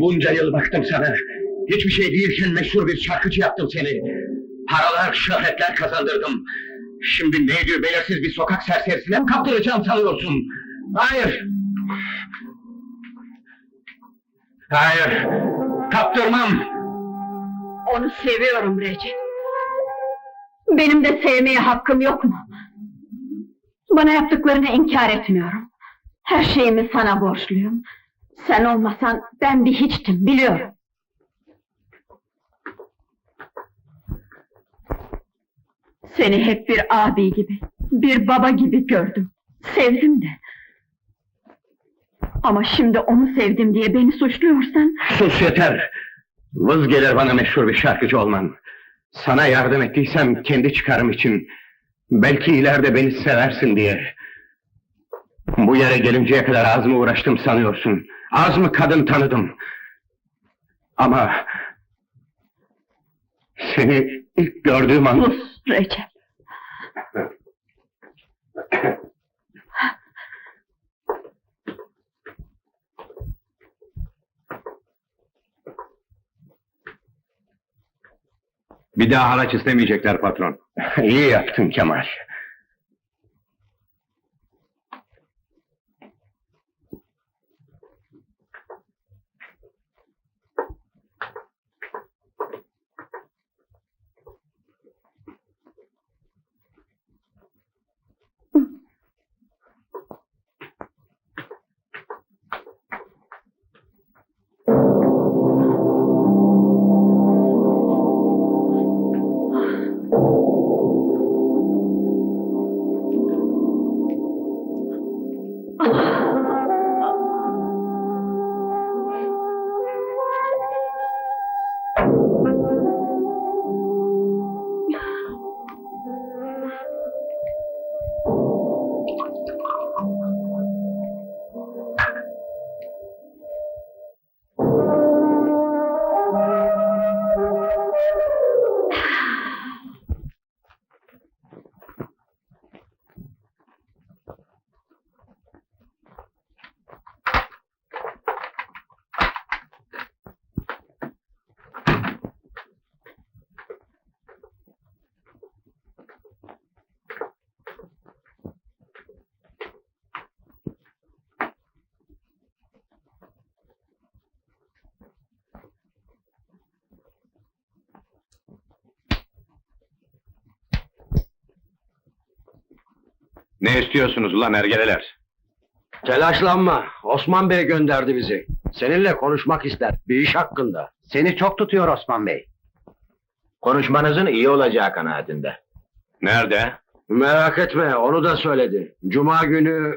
Bunca yıl baktım sana. Hiçbir şey değilken meşhur bir şarkıcı yaptım seni. Paralar, şöhretler kazandırdım. Şimdi ne diyor belirsiz bir sokak serserisine mi kaptıracağım sanıyorsun? Hayır. Hayır. Kaptırmam. Onu seviyorum Recep. Benim de sevmeye hakkım yok mu? Bana yaptıklarını inkar etmiyorum. Her şeyimi sana borçluyum. Sen olmasan ben bir hiçtim, biliyorum. Seni hep bir abi gibi, bir baba gibi gördüm. Sevdim de. Ama şimdi onu sevdim diye beni suçluyorsan... Sus yeter. Vız gelir bana meşhur bir şarkıcı olman. Sana yardım ettiysem kendi çıkarım için. Belki ileride beni seversin diye. Bu yere gelinceye kadar az mı uğraştım sanıyorsun? Az mı kadın tanıdım? Ama... Seni ilk gördüğüm an... Sus Recep. Bir daha haraç istemeyecekler patron. İyi yaptın Kemal. Ne istiyorsunuz ulan ergeleler? Telaşlanma. Osman Bey gönderdi bizi. Seninle konuşmak ister. Bir iş hakkında. Seni çok tutuyor Osman Bey. Konuşmanızın iyi olacağı kanaatinde. Nerede? Merak etme, onu da söyledi. Cuma günü...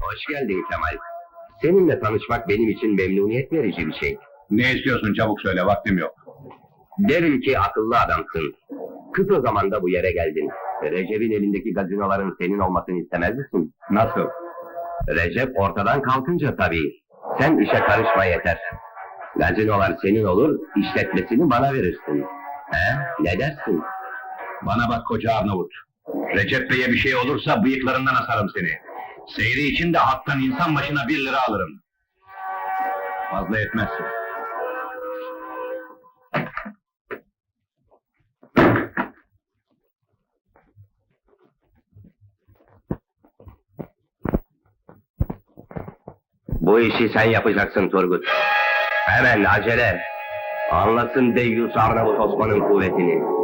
Hoş geldin Kemal. Seninle tanışmak benim için memnuniyet verici bir şey. Ne istiyorsun çabuk söyle vaktim yok. Derim ki akıllı adamsın. Kısa zamanda bu yere geldin. Recep'in elindeki gazinoların senin olmasını istemez misin? Nasıl? Recep ortadan kalkınca tabii. Sen işe karışma yeter. Gazinolar senin olur, işletmesini bana verirsin. He? Ne dersin? Bana bak koca Arnavut. Recep Bey'e bir şey olursa bıyıklarından asarım seni. Seyri için de hattan insan başına bir lira alırım. Fazla etmezsin. Bu işi sen yapacaksın Turgut. Hemen acele. Anlasın Deyyus Arnavut Osman'ın kuvvetini.